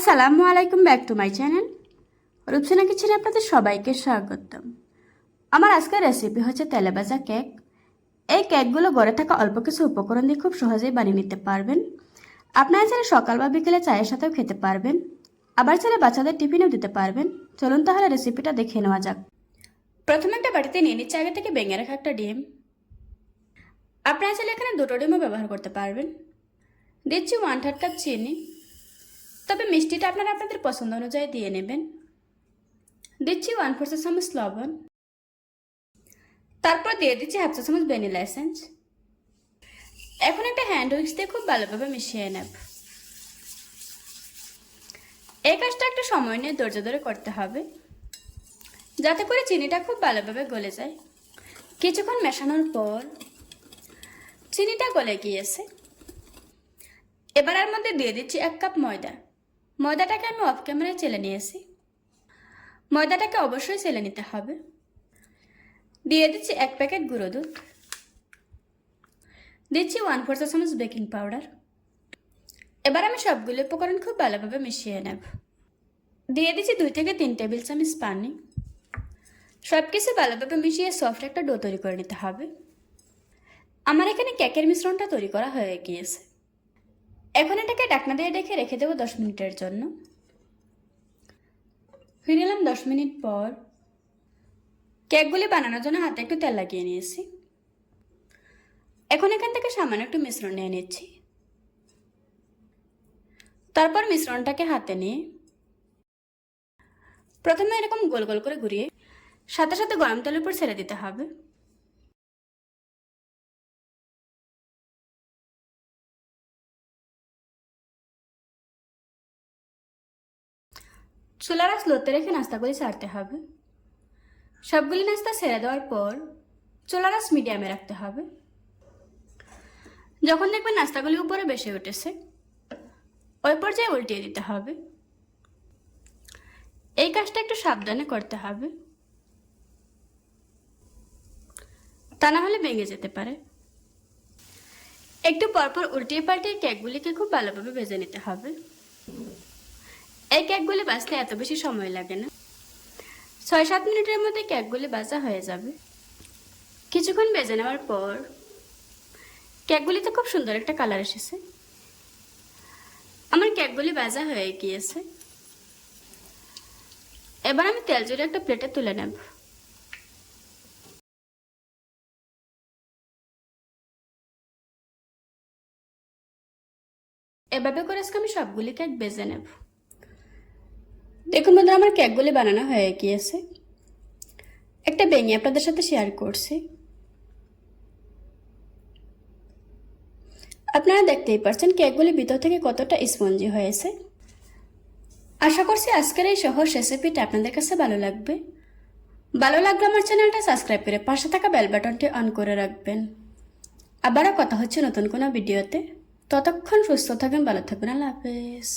আসসালামু আলাইকুম, back to my channel. Rupsena কিচেনে আপনাদের সবাইকে স্বাগতম। আমার আজকের রেসিপি হচ্ছে তেলে ভাজা কেক। এই কেকগুলো ঘরে থাকা অল্প কিছু উপকরণ দিয়ে খুব সহজেই বানিয়ে নিতে পারবেন। আপনারা চাইলে সকাল বা বিকেলে চায়ের সাথেও খেতে পারবেন। আবার চাইলে বাচ্চাদের টিফিনেও দিতে পারবেন। চলুন তাহলে রেসিপিটা দেখে নেওয়া যাক। প্রথমে একটা বাটিতে নিয়ে নিচ্ছে আগে থেকে বেঙে রাখা একটা ডিম। আপনারা চাইলে এখানে দুটো ডিমও ব্যবহার করতে পারবেন। দিচ্ছি ওয়ান থার্ড কাপ চিনি। তবে মিষ্টিটা আপনারা আপনাদের পছন্দ অনুযায়ী দিয়ে নেবেন। দিচ্ছি ওয়ান ফোর চামচ লবণ। তারপর দিয়ে দিচ্ছি হাফ চা চামচ ভ্যানিলা এসেন্স এখন একটা হ্যান্ড উইক্স দিয়ে খুব ভালোভাবে মিশিয়ে নেব। এই কাজটা একটা সময় নিয়ে ধৈর্য ধরে করতে হবে। যাতে করে চিনিটা খুব ভালোভাবে গলে যায়। কিছুক্ষণ মেশানোর পর চিনিটা গলে গিয়েছে। এবার এর মধ্যে দিয়ে দিচ্ছি এক কাপ ময়দা। ময়দাটাকে আমি অফ ক্যামেরায় চেলে নিয়েছি। ময়দাটাকে অবশ্যই চেলে নিতে হবে। দিয়ে দিচ্ছি এক প্যাকেট গুঁড়ো দুধ। দিচ্ছি ওয়ান ফোর চা চামচ বেকিং পাউডার এবার আমি সবগুলো উপকরণ খুব ভালোভাবে মিশিয়ে নেব। দিয়ে দিচ্ছি দুই থেকে তিন টেবিল চামচ পানি। সব কিছু ভালোভাবে মিশিয়ে সফট একটা ডো তৈরি করে নিতে হবে। আমার এখানে কেকের মিশ্রণটা তৈরি করা হয়ে গিয়েছে। এখন এটাকে ডাকনা দিয়ে ডেকে রেখে দেবো দশ মিনিটের জন্য। ফিরে এলাম দশ মিনিট পর। কেকগুলি বানানোর জন্য হাতে একটু তেল লাগিয়ে নিয়েছি। এখন এখান থেকে সামান্য একটু মিশ্রণ নিয়ে নিচ্ছি। তারপর মিশ্রণটাকে হাতে নিয়ে প্রথমে এরকম গোল গোল করে ঘুরিয়ে সাথে সাথে গরম তেলের উপর ছেড়ে দিতে হবে। চুলারা স্লোতে রেখে নাস্তাগুলি ছাড়তে হবে। সবগুলি নাস্তা ছেড়ে দেওয়ার পর চুলারাস মিডিয়ামে রাখতে হবে। যখন দেখবেন নাস্তাগুলি উপরে বেশি উঠেছে, ওই পর্যায়ে উল্টিয়ে দিতে হবে। এই কাজটা একটু সাবধানে করতে হবে। তা না হলে ভেঙে যেতে পারে। একটু পরপর উল্টিয়ে পাল্টিয়ে কেকগুলিকে খুব ভালোভাবে ভেজে নিতে হবে। এই কেকগুলি বাঁচতে এত বেশি সময় লাগে না। ছয় সাত মিনিটের মধ্যে কেকগুলি বাজা হয়ে যাবে। কিছুক্ষণ বেজে নেওয়ার পর কেকগুলিতে খুব সুন্দর একটা কালার এসেছে। আমার কেকগুলি বাজা হয়ে গিয়েছে। এবার আমি তেল জুড়ে একটা প্লেটে তুলে নেব। এভাবে করে আজকে আমি সবগুলি কেক বেজে নেব। দেখুন বন্ধুরা, আমার কেকগুলি বানানো হয়ে গিয়েছে। একটা বেঙে আপনাদের সাথে শেয়ার করছি। আপনারা দেখতেই পারছেন কেকগুলি ভিতর থেকে কতটা স্পঞ্জি হয়েছে। আশা করছি আজকের এই সহজ রেসিপিটা আপনাদের কাছে ভালো লাগবে। ভালো লাগলে আমার চ্যানেলটা সাবস্ক্রাইব করে পাশে থাকা বেল বাটনটি অন করে রাখবেন। আবারও কথা হচ্ছে নতুন কোনো ভিডিওতে ততক্ষণ সুস্থ থাকবেন ভালো থাকবেন আল্লাহ হাফেজ।